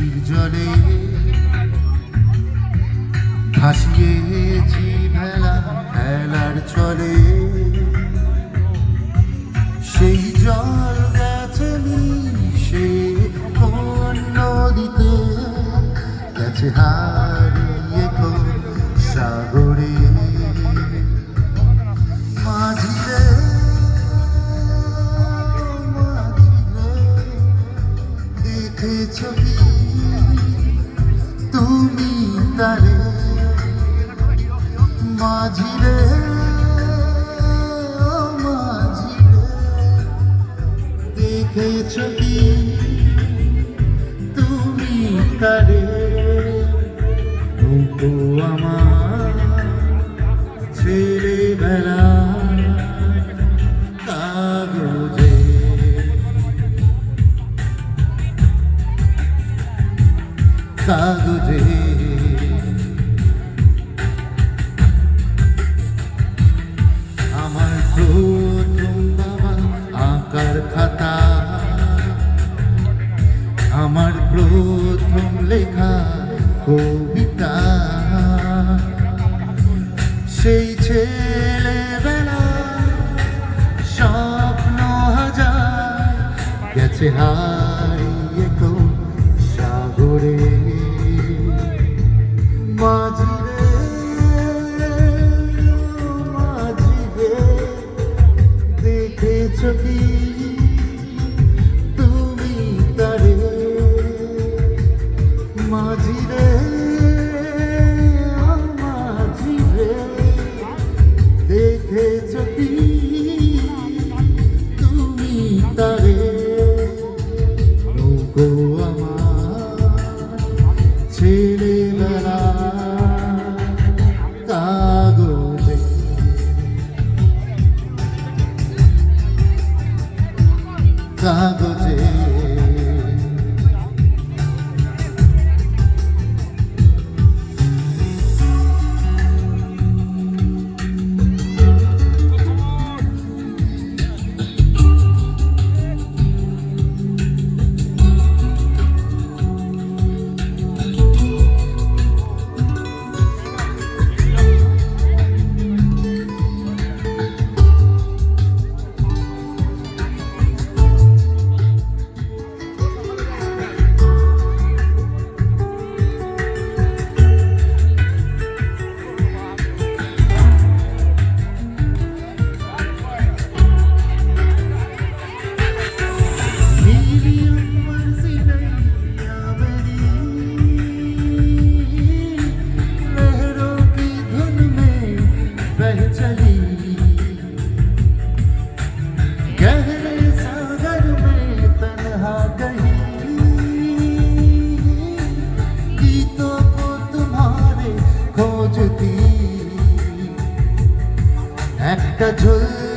নদীর জলে ভাসিয়েছি ভেলা, ভেলার চলে। সেই জল গেছে সে কোন নদীতে গেছে হারিয়ে কোন সাগরে। মাঝিরে, দেখেছ তারে মাঝিরে মাঝিরে দেখেছ কি তুমি তারে আমার কবিতা সেই ছেলেবেলা স্বপ্ন হাজার গেছে হারিয়ে কো সাগরে। মাঝে মাঝিরে দেখেছ কি গো আমার ছেলেবেলা কাগজে কাগ একটা ঝোল